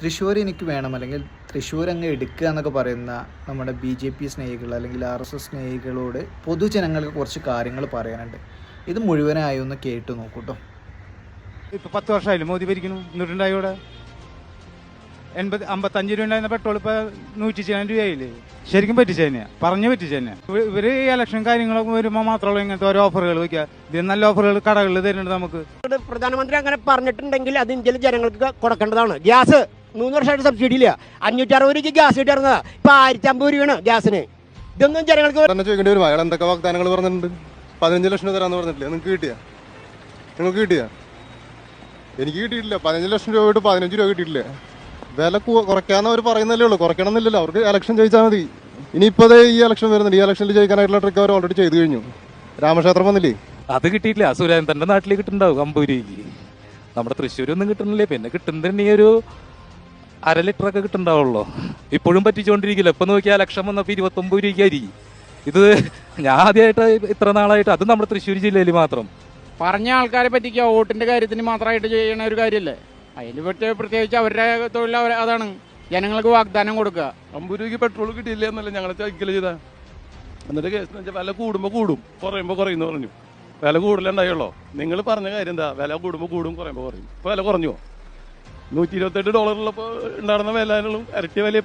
തൃശ്ശൂർ എനിക്ക് വേണം. അല്ലെങ്കിൽ തൃശ്ശൂർ അങ്ങ് എടുക്കുക എന്നൊക്കെ പറയുന്ന നമ്മുടെ ബി ജെ പി സ്നേഹികൾ അല്ലെങ്കിൽ ആർ എസ് എസ് സ്നേഹികളോട് പൊതുജനങ്ങൾക്ക് കുറച്ച് കാര്യങ്ങൾ പറയാനുണ്ട്. ഇത് മുഴുവനായി ഒന്ന് കേട്ടു നോക്കൂട്ടോ. ഇപ്പൊ പത്ത് വർഷമായില്ലേ? മോദി ഭരിക്കുന്നു. എന്നിട്ടുണ്ടായി ഇവിടെ? എൺപത് അമ്പത്തഞ്ച് രൂപ ഉണ്ടായിരുന്ന പെട്രോൾ ഇപ്പൊ നൂറ്റി ചെയ്യാൻ രൂപയായില്ലേ? ശരിക്കും പറ്റിച്ച തന്നെയാ. പറഞ്ഞു പറ്റിച്ച തന്നെയാ. ഇവർ ഇവർ ഈ ഇലക്ഷൻ കാര്യങ്ങളൊക്കെ വരുമ്പോൾ മാത്രമല്ല ഇങ്ങനത്തെ ഓരോ ഓഫറുകൾ വെക്കുക. ഇത് നല്ല ഓഫറുകൾ കടകളിൽ തരുന്നുണ്ട് നമുക്ക്. പ്രധാനമന്ത്രി അങ്ങനെ പറഞ്ഞിട്ടുണ്ടെങ്കിൽ അത് ഇന്ത്യയിലെ ജനങ്ങൾക്ക് കൊടുക്കേണ്ടതാണ്. ഗ്യാസ്. മൂന്ന് വർഷമായിട്ട് സബ്സിഡി ഇല്ല അഞ്ഞൂറ്റി അറുപത് രൂപയ്ക്ക് ഗ്യാസ് കിട്ടിയിരുന്നതാ ഇപ്പൊ ആയിരത്തി അമ്പത് രൂപയാണ് ഗ്യാസിന്. ഇതൊന്നും ജനങ്ങൾക്ക് തന്നെ ചോദിക്കേണ്ടി വരും. അയാൾ എന്തൊക്കെ വാഗ്ദാനങ്ങൾ പറഞ്ഞിട്ടുണ്ട്? പതിനഞ്ച് ലക്ഷം രൂപ തരാന്ന് പറഞ്ഞിട്ടില്ല? നിങ്ങൾക്ക് കിട്ടിയ? നിങ്ങൾക്ക് കിട്ടിയ? എനിക്ക് കിട്ടിയിട്ടില്ല. പതിനഞ്ച് ലക്ഷം രൂപ പോയിട്ട് പതിനഞ്ച് രൂപ കിട്ടിയിട്ടില്ല? വില കുറയ്ക്കാന്ന് അവർ പറയുന്നല്ലേ ഉള്ളൂ. കുറയ്ക്കണം എന്നില്ലല്ലോ അവർക്ക് ഇലക്ഷൻ ജയിച്ചാൽ മതി. ഇനിയിപ്പോൾ ദേ ഈ ഇലക്ഷൻ വരുന്നുണ്ട്. ഈ ഇലക്ഷനിൽ ജയിക്കാനായിട്ടുള്ള ട്രിക്ക് അവർ ഓൾറെഡി ചെയ്തു കഴിഞ്ഞു. രാമക്ഷേത്രം വന്നില്ലേ? അത് കിട്ടിയിട്ടില്ല. സുരേന്ദ്രന്റെ നാട്ടിൽ കിട്ടുന്നുണ്ടാവും അമ്പൂരിക്ക് രൂപയ്ക്ക്. നമ്മുടെ തൃശ്ശൂരൊന്നും കിട്ടുന്നില്ലേ? പിന്നെ കിട്ടുന്നതിന് ഈ ഒരു അര ലിറ്റർ ഒക്കെ കിട്ടുന്നുണ്ടാവുള്ളൂ. ഇപ്പോഴും പറ്റിച്ചുകൊണ്ടിരിക്കില്ല. ഇപ്പൊ നോക്കിയാൽ ലക്ഷം വന്നപ്പോ ഇരുപത്തൊമ്പത് രൂപയ്ക്കായിരിക്കും ഇത് ഞാൻ ആദ്യമായിട്ട് ഇത്ര നാളായിട്ട് അത് നമ്മുടെ തൃശ്ശൂർ ജില്ലയിൽ മാത്രം. പറഞ്ഞ ആൾക്കാരെ പറ്റിക്കുക വോട്ടിന്റെ കാര്യത്തിന് മാത്രമായിട്ട് ചെയ്യണ ഒരു കാര്യമല്ലേ അതിന് പറ്റിയ പ്രത്യേകിച്ച് അവരുടെ തൊഴിൽ അവർ അതാണ്. ജനങ്ങൾക്ക് വാഗ്ദാനം കൊടുക്കുക. അമ്പത് രൂപയ്ക്ക് പെട്രോൾ കിട്ടിയില്ല എന്നല്ല ഞങ്ങളെ ചോദിക്കൽ ചെയ്താ? എന്നിട്ട് കേസ് വെച്ചാൽ വില കൂടുമ്പോൾ കൂടും. കുറയുമ്പോൾ കുറയുന്നു പറഞ്ഞു. വില കൂടുതലുണ്ടായുള്ളൂ നിങ്ങൾ പറഞ്ഞ കാര്യം എന്താ? വില കൂടുമ്പോൾ കൂടും കുറയുമ്പോൾ കുറയും. ഇപ്പോൾ വില കുറഞ്ഞു? നൂറ്റി ഇരുപത്തെട്ട് ഡോളറുള്ളപ്പോൾ ഉണ്ടായിരുന്ന വില ഇരട്ടി വില